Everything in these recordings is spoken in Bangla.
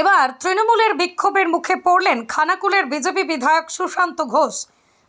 এবার তৃণমূলের বিক্ষোভের মুখে পড়লেন খানাকুলের বিজেপি বিধায়ক সুশান্ত ঘোষ।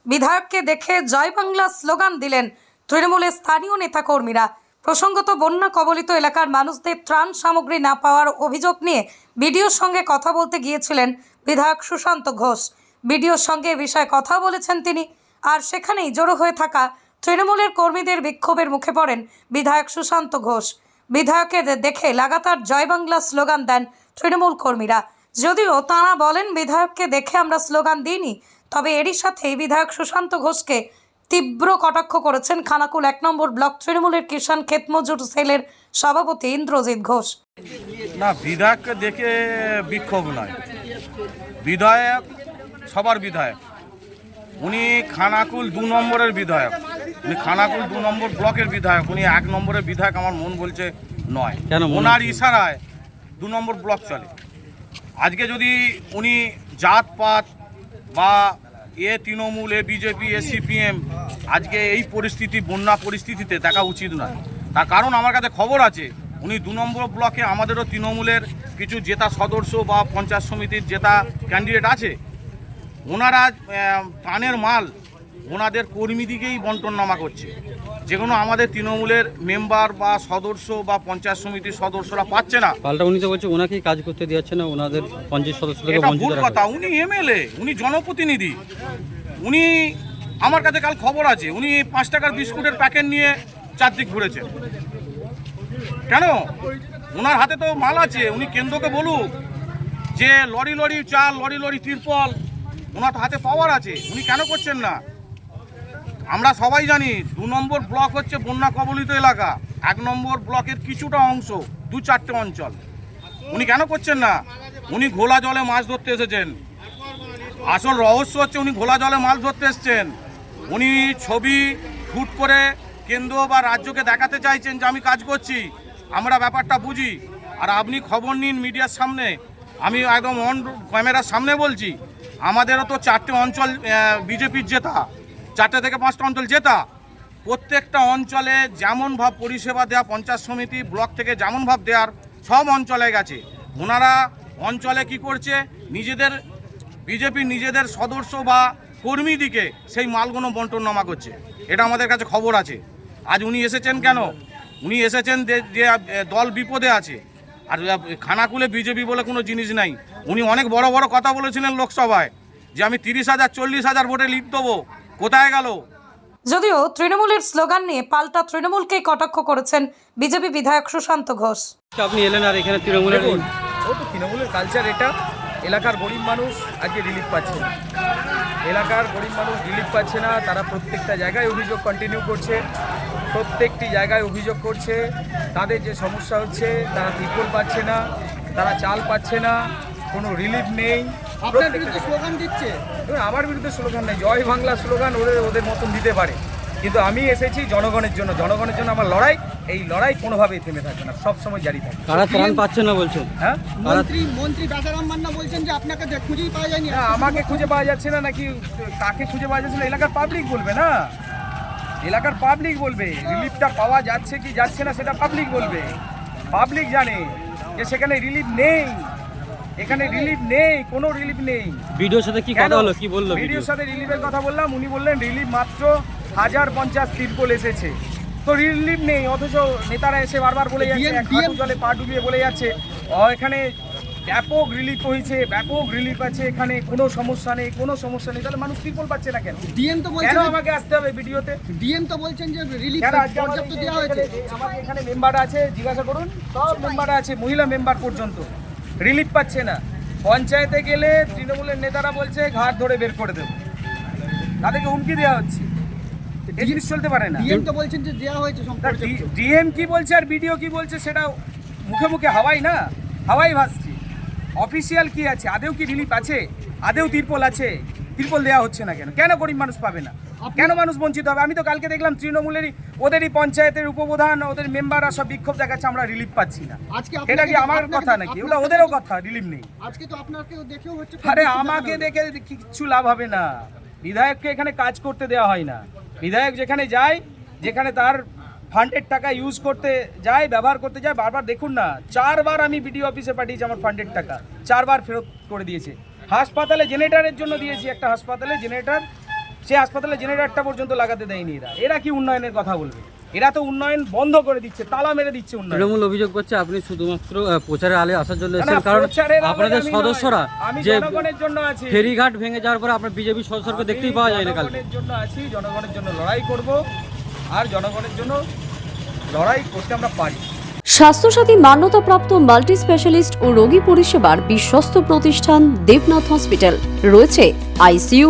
বিধায়ককে দেখে জয় বাংলা স্লোগান দিলেন তৃণমূলের স্থানীয় নেতাকর্মীরা। প্রসঙ্গত, বন্যা কবলিত এলাকার মানুষদের ত্রাণ সামগ্রী না পাওয়ার অভিযোগ নিয়ে বিডিওর সঙ্গে কথা বলতে গিয়েছিলেন বিধায়ক সুশান্ত ঘোষ। বিডিওর সঙ্গে এ বিষয়ে কথা বলেছেন তিনি। আর সেখানেই জড়ো হয়ে থাকা তৃণমূলের কর্মীদের বিক্ষোভের মুখে পড়েন বিধায়ক সুশান্ত ঘোষ। বিধায়কের দেখে লাগাতার জয় বাংলা স্লোগান দেন তৃণমূল কর্মীরা। যদিও তাঁরা বলেন বিধায়ককে দেখে আমরা স্লোগান দিইনি তবে এরই সাথেই বিধায়ক সুশান্ত ঘোষকে তীব্র কটাক্ষ করেছেন খানাকুল এক নম্বর ব্লক তৃণমূলের কিষাণ ক্ষেতমজুর সেলের সভাপতি ইন্দ্রজিৎ ঘোষ। না বিধায়ককে দেখে বিক্ষোভ নয়। বিধায়ক সবার বিধায়ক। উনি খানাকুল দু নম্বরের বিধায়ক। উনি খানাকুল দু নম্বর ব্লকের বিধায়ক। উনি এক নম্বরের বিধায়ক আমার মন বলছে নয়। কেন ওনার ইশারায় দু নম্বর ব্লক চলে। আজকে যদি উনি জাতপাত বা এ তৃণমূল, এ বিজেপি, এ সিপিএম, আজকে এই পরিস্থিতি, বন্যা পরিস্থিতিতে দেখা উচিত নয়। তার কারণ আমার কাছে খবর আছে, উনি দু নম্বর ব্লকে আমাদেরও তৃণমূলের কিছু জেতা সদস্য বা পঞ্চায়েত সমিতির জেতা ক্যান্ডিডেট আছে। ওনারা ত্রাণের মাল ওনাদের কর্মীদিকেই বন্টননামা করছে। যেগুলো আমাদের তৃণমূলের মেম্বার বা সদস্য বা পঞ্চায়েত সমিতির সদস্যরা পাচ্ছে না। পাল্টা উনি তো বলছে ওনাকেই কাজ করতে দিচ্ছে না ওনাদের পঞ্চায়েত সদস্য ভুল কথা উনি এমএলএ উনি জনপ্রতিনিধি। উনি আমার কাছে কাল খবর আছে উনি পাঁচ টাকার বিস্কুটের প্যাকেট নিয়ে চারদিক ঘুরেছেন। কেন? ওনার হাতে তো মাল আছে উনি কেন্দ্রকে বলুক। যে লরি লরি চাল লরি লরি তিরপল ওনার হাতে পাওয়ার আছে উনি কেন করছেন না? আমরা সবাই জানি দু নম্বর ব্লক হচ্ছে বন্যা কবলিত এলাকা। এক নম্বর ব্লকের কিছুটা অংশ দু চারটে অঞ্চল। উনি কেন করছেন না? উনি ঘোলা জলে মাছ ধরতে এসেছেন। আসল রহস্য হচ্ছে উনি ঘোলা জলে মাছ ধরতে এসেছেন। উনি ছবি ফুট করে কেন্দ্র বা রাজ্যকে দেখাতে চাইছেন যে আমি কাজ করছি। আমরা ব্যাপারটা বুঝি। আর আপনি খবর নিন মিডিয়ার সামনে। আমি একদম অন ক্যামেরার সামনে বলছি। আমাদেরও তো চারটে অঞ্চল বিজেপির জেতা। চারটে থেকে পাঁচটা অঞ্চল জেতা। প্রত্যেকটা অঞ্চলে যেমন ভাব পরিষেবা দেওয়া পঞ্চায়েত সমিতি ব্লক থেকে যেমন ভাব দেওয়ার সব অঞ্চলে গেছে। ওনারা অঞ্চলে কি করছে? নিজেদের, বিজেপি নিজেদের সদস্য বা কর্মীদিকে সেই মালগুলো বন্টননামা করছে। এটা আমাদের কাছে খবর আছে। আজ উনি এসেছেন কেন? উনি এসেছেন যে- দল বিপদে আছে। আর খানাকুলে বিজেপি বলে কোনো জিনিস নাই। উনি অনেক বড় বড় কথা বলেছিলেন লোকসভায় যে আমি তিরিশ হাজার, চল্লিশ হাজার ভোটে লিড দেবো। কোথায় গেল? যদিও তৃণমূলের স্লোগান নিয়ে পাল্টা তৃণমূলকেই কটাক্ষ করেছেন বিজেপি বিধায়ক সুশান্ত ঘোষ। আপনি এলেন আর এখানে তৃণমূলের ও তো তৃণমূলের কালচার এটা। এলাকার গরিব মানুষ আজকে রিলিফ পাচ্ছে না। এলাকার গরিব মানুষ রিলিফ পাচ্ছে না তারা প্রত্যেকটা জায়গায় অভিযোগ কন্টিনিউ করছে প্রত্যেকটি জায়গায় অভিযোগ করছে। তাদের যে সমস্যা হচ্ছে তারা ত্রিপল পাচ্ছে না তারা চাল পাচ্ছে না কোনো রিলিফ নেই। আপনার বিরুদ্ধে স্লোগান দিচ্ছে। দেখুন, আমার বিরুদ্ধে স্লোগান নেই। জয় বাংলা স্লোগান ওদের ওদের মতন দিতে পারে। কিন্তু আমি এসেছি জনগণের জন্য। জনগণের জন্য আমার লড়াই। এই লড়াই কোনোভাবেই থেমে থাকবে না। সবসময় জারি থাকবে। কারা ত্রাণ পাচ্ছে না বলছেন? হ্যাঁ? মন্ত্রী মন্ত্রী বেচারাম মান্না বলছেন যে আপনাকে খুঁজেই পাওয়া যায়নি। না, আমাকে খুঁজে পাওয়া যাচ্ছে না নাকি কাকে খুঁজে পাওয়া যাচ্ছে না? এলাকার পাবলিক বলবে না? এলাকার পাবলিক বলবে রিলিফটা পাওয়া যাচ্ছে কি যাচ্ছে না সেটা পাবলিক বলবে। পাবলিক জানে যে সেখানে রিলিফ নেই। এখানে রিলিফ নেই কোনো রিলিফ নেই। ভিডিওর সাথে কি? কথা হলো? কি বলল ভিডিওর সাথে রিলিফের কথা বললাম উনি বললেন রিলিফ মাত্র হাজার পঞ্চাশ তিরপল এসেছে। তো রিলিফ নেই অথচ নেতারা এসে বারবার বলে যাচ্ছে জলে পা ডুবিয়ে বলে যাচ্ছে। "ও, এখানে ব্যাপক রিলিফ হয়েছে ব্যাপক রিলিফ আছে এখানে কোনো সমস্যা নেই কোনো সমস্যা নেই। তাহলে মানুষ তিরপল পাচ্ছে না কেন? ডিএম তো বলছেন আমাকে আসতে হবে ভিডিওতে? ডিএম তো বলছেন যে রিলিফ পর্যাপ্ত দেওয়া হয়েছে। আমাদের এখানে মেম্বার আছে জিজ্ঞাসা করুন। সব মেম্বার আছে মহিলা মেম্বার পর্যন্ত। রিলিফ পাচ্ছে না। পঞ্চায়েতে গেলে তৃণমূলের নেতারা বলছে ঘাট ধরে বের করে দেবো। তাদেরকে হুমকি দেওয়া হচ্ছে। এই জিনিস চলতে পারে না। ডিএম তো বলছেন যে দেওয়া হয়েছে ডিএম কি বলছে আর বিডিও কি বলছে সেটা মুখে মুখে হাওয়াই না। হাওয়াই ভাসছে। অফিসিয়াল কি আছে? আদেও কি রিলিফ আছে? আদেও তিরপল আছে। তিরপল দেওয়া হচ্ছে না কেন? কেন গরিব মানুষ পাবে না? কেন মানুষ বঞ্চিত হবে? আমি তো কালকে দেখলাম তৃণমূলেরই ওদেরই পঞ্চায়েতের উপপ্রধান ওদের মেম্বাররা সব বিক্ষোভ দেখাচ্ছে আমরা রিলিফ পাচ্ছি না। এটা কি আমার কথা নাকি? ওটা ওদেরও কথা রিলিফ নেই। আজকে তো আপনাকেও দেখেও হচ্ছে আরে আমাকে দেখে কিচ্ছু লাভ হবে না। বিধায়ককে এখানে কাজ করতে দেওয়া হয় না। বিধায়ক যেখানে যায় যেখানে তার ফান্ডের টাকা ইউজ করতে যায় ব্যবহার করতে যায় বারবার দেখুন না চারবার আমি বিডিও অফিসে পাঠিয়েছি আমার ফান্ডের টাকা। চারবার ফেরত করে দিয়েছে। হাসপাতালে জেনারেটারের জন্য দিয়েছি একটা হাসপাতালে জেনারেটার সে হাসপাতালে জেনারেটরটা পর্যন্ত লাগাতে দেয়নি এরা। এরা কি উন্নয়নের কথা বলবে? এরা তো উন্নয়ন বন্ধ করে দিচ্ছে তালা মেরে দিচ্ছে উন্নয়ন। তৃণমূল অভিযোগ করছে আপনি শুধুমাত্র প্রচারের আলে আসার জন্য এসেছেন। কারণ আপনাদের সদস্যরা যে জনগণের জন্য আছি। ফেরিঘাট ভেঙে যাওয়ার পরে আপনার বিজেপি সদস্যকে দেখতেই পাওয়া যায় না কালকে। জনগণের জন্য আছি জনগণের জন্য লড়াই করব আর জনগণের জন্য লড়াই করতে আমরা পারি। স্বাস্থ্যসাথী মান্যতাপ্রাপ্ত মাল্টি স্পেশালিস্ট ও রোগী পরিষেবার বিশ্বস্ত প্রতিষ্ঠান দেবনাথ হসপিটাল। রয়েছে ICU